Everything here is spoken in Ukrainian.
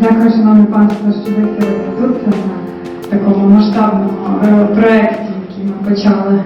Дякую, шановне панство, що ви сьогодні тут е, на такому масштабному е, проєкті, який ми почали.